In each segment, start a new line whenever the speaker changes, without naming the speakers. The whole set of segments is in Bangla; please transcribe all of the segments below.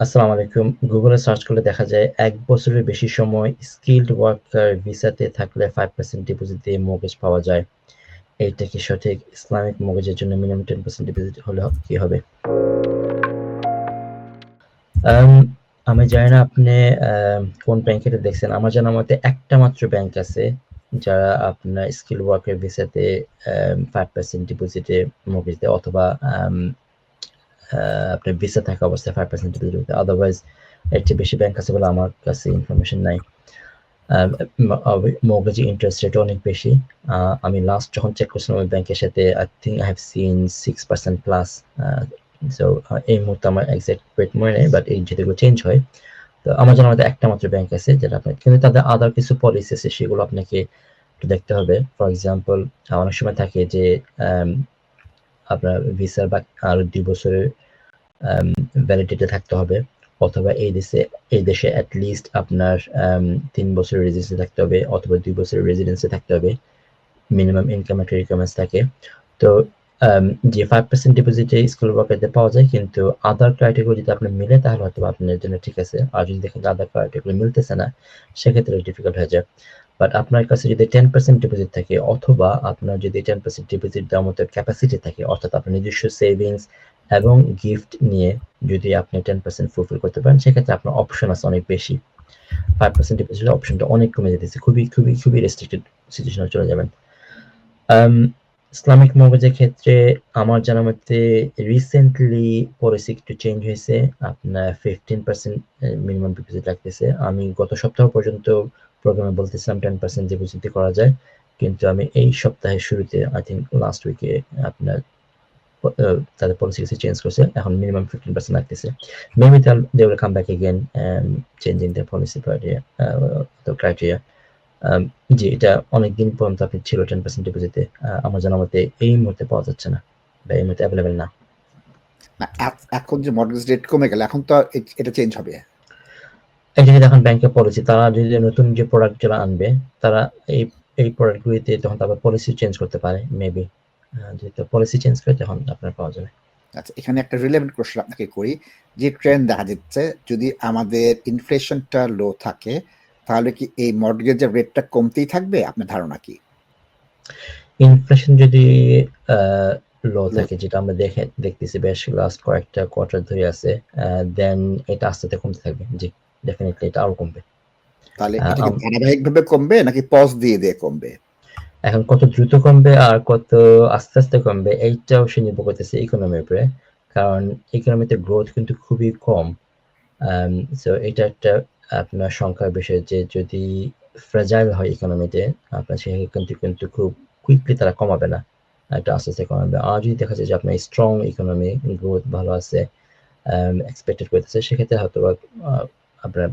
আসসালামু আলাইকুম। গুগলে সার্চ করলে দেখা যায় এক বছরের বেশি সময় স্কিলড ওয়ার্কার ভিসাতে থাকলে 5% ডিপোজিট দিয়ে মর্টগেজ পাওয়া যায়। এইটা কি সঠিক? ইসলামিক মর্টগেজের জন্য মিনিমাম 10% ডিপোজিট হলে কি হবে? আম আমি জানি না আপনি আ কোন ব্যাংকে দেখছেন। আমার জানা মতে একটা মাত্র ব্যাংক আছে যারা আপনার স্কিল ওয়ার্কার ভিসাতে আম 5% ডিপোজিটে মর্টগেজ দেয় অথবা আ আপনার ভিসা থাকা অবস্থায় 5% ডিপোজিট দেয়। আদারওয়াইজ এর চেয়ে বেশি ব্যাংক আছে বলে আমার কাছে ইনফরমেশন নাই। আ ম ইন্টারেস্ট রেট অনেক বেশি। আমি লাস্ট যখন চেক করছিলাম ওই ব্যাংকের সাথে I think I have seen 6% plus so এই মুহূর্তে আমার এক্সাক্ট রেট মনে নেই বাট এই যেগুলো চেঞ্জ হয়। তো আমার জানা মতে একটা মাত্র ব্যাংক আছে, যেটা আপনার, কিন্তু তাদের আদার কিছু পলিসি আছে, সেগুলো আপনাকে একটু দেখতে হবে। ফর এক্সাম্পল অনেক সময় থাকে যে আপনার ভিসার বা আরও দুই বছরের ভ্যালিডিটি থাকতে হবে। অথবা এই দেশে এই দেশে এট লিস্ট আপনার আম ৩ বছরের রেসিডেন্সি থাকতে হবে, অথবা ২ বছরের রেসিডেন্সি থাকতে হবে। মিনিমাম ইনকাম একটা রিকোয়ারমেন্টস থাকে। তো আম যে 5% ডিপোজিটে স্কিল ওয়ার্কারদের পাওয়া যায়, কিন্তু আদার ক্রাইটেরিয়া যদি আপনার মিলে, তাহলে হয়তোবা আপনার জন্য ঠিক আছে। আর যদি দেখেন আদার ক্রাইটেরিয়া মিলতেছে না, সেক্ষেত্রে ডিফিকাল্ট হয়ে যায়। বাট আপনার কাছে যদি 10% ডিপোজিট থাকে, অথবা আপনার যদি 10% ডিপোজিট দেওয়ার মতো ক্যাপাসিটি থাকে, অর্থাৎ আপনার নিজস্ব সেভিংস এবং গিফট নিয়ে যদি আপনি 10% ফুলফিল করতে পারেন সেক্ষেত্রে আপনার অপশন আছে অনেক বেশি। ফাইভ পার্সেন্ট ডিপোজিটের অপশনটা অনেক কমে যেতেছে। খুবই, খুবই, খুবই রেস্ট্রিক্টেড সিচুয়েশন চলে যাবেন। ইসলামিক মর্টগেজের ক্ষেত্রে আমার জানা মতে রিসেন্টলি পলিসি একটু চেঞ্জ হয়েছে। আপনার ফিফটিন পার্সেন্ট মিনিমাম ডিপোজিট লাগতেছে। আমি গত সপ্তাহ পর্যন্ত প্রোগ্রামে বলতেছিলাম 10% ডিপোজিট দিয়ে করা যায়। কিন্তু আমি এই সপ্তাহের শুরুতে আই থিঙ্ক লাস্ট উইকে আপনার তাদের পলিসি কিছু চেঞ্জ করছে। এখন মিনিমাম 15% লাগতেছে। Maybe they'll they will come back again and changing their policy criteria আ তো ক্রাইটেরিয়া। জি, এটা অনেকদিন পর্যন্ত আপনি ছিল 10% ডিপোজিটে। আমার জানা মতে এই মুহূর্তে পাওয়া যাচ্ছে না। বা এই মুহূর্তে এভেইলেবল না।
এখন যে মর্টগেজ রেট কমে গেল এখন তো এটা চেঞ্জ হবে।
এটা এখন ব্যাংকের পলিসি। তারা যদি নতুন যে প্রোডাক্ট যারা আনবে তারা এই এই প্রোডাক্ট গুলিতে তখন তারপর পলিসি চেঞ্জ করতে পারে মেবি। যদি পলিসি চেঞ্জ করে তখন আপনার পাওয়া যাবে।
আচ্ছা এখানে একটা রিলেভেন্ট কোয়েশ্চেন আপনাকে করি। যে ট্রেন্ড দেখা যাচ্ছে যদি আমাদের ইনফ্লেশনটা লো থাকে তাহলে কি এই মর্টগেজের রেটটা কমতেই থাকবে? আপনার ধারণা কি?
ইনফ্লেশন যদি লো থাকে যেটা আমরা দেখে দেখতেছি বেশ লাস্ট কয়েকটা কোয়ার্টার ধরে আছে। দেন এটা আস্তে, আস্তে কমতে থাকবে। জি, ডেফিনিটলি এটা আরও কমবে।
তাহলে এটা কি ধারাবাহিকভাবে কমবে নাকি পজ দিয়ে, দিয়ে কমবে?
এখন কত দ্রুত কমবে আর কত আস্তে, আস্তে কমবে এইটাও সে নির্ভর করতেছে ইকোনমির উপরে। কারণ ইকোনমিতে গ্রোথ কিন্তু খুবই কম। সো এটা একটা আপনার সংখ্যার বিষয় যে যদি ফ্রাজাইল হয় ইকোনমিতে আপনার সেক্ষেত্রে কিন্তু কিন্তু খুব কুইকলি তারা কমাবে না। একটা আস্তে, আস্তে কমাবে। আর যদি দেখা যায় যে আপনার স্ট্রং ইকোনমি গ্রোথ ভালো আছে, এক্সপেক্টেড করতেছে সেক্ষেত্রে হয়তোবা আ আপনার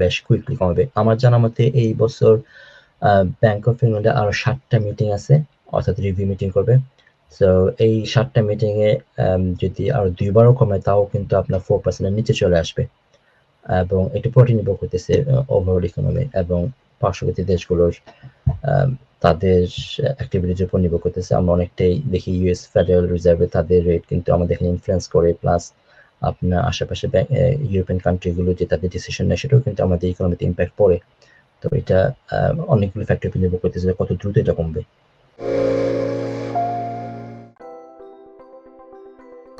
বেশ কুইকলি কমাবে। আমার জানা মতে এই বছর ব্যাংক অফ ইংল্যান্ডে আরও সাতটা মিটিং আছে, অর্থাৎ রিভিউ মিটিং করবে। সো এই ৭ টা মিটিং এ যদি আরও ২ বারও কমে তাও কিন্তু আপনার 4% এর নিচে চলে আসবে। এবং এটি নির্ভর করতেছে ওভারঅল ইকোনমি এবং পার্শ্ববর্তী দেশগুলোর তাদের অ্যাক্টিভিটিজ এর উপর নির্ভর করতেছে। আমরা অনেকটাই দেখি ইউএস ফেডারেল রিজার্ভে তাদের রেট কিন্তু আমাদের এখানে ইনফ্লুয়েন্স করে প্লাস আপনার আশেপাশে ইউরোপিয়ান কান্ট্রি গুলো যে তাদের ডিসিশন নেয়, সেটাও কিন্তু আমাদের ইকোনমিতে ইমপ্যাক্ট পড়ে। তো এটা আ অনেকগুলো ফ্যাক্টর উপর নির্ভর করতেছে যে কত দ্রুত এটা কমবে।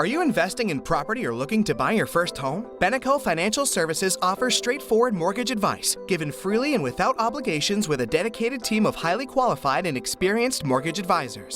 Are you investing in property or looking to buy your first home? Beneco Financial Services offers straightforward mortgage advice, given freely and without obligations with a dedicated team of highly qualified and experienced mortgage advisors.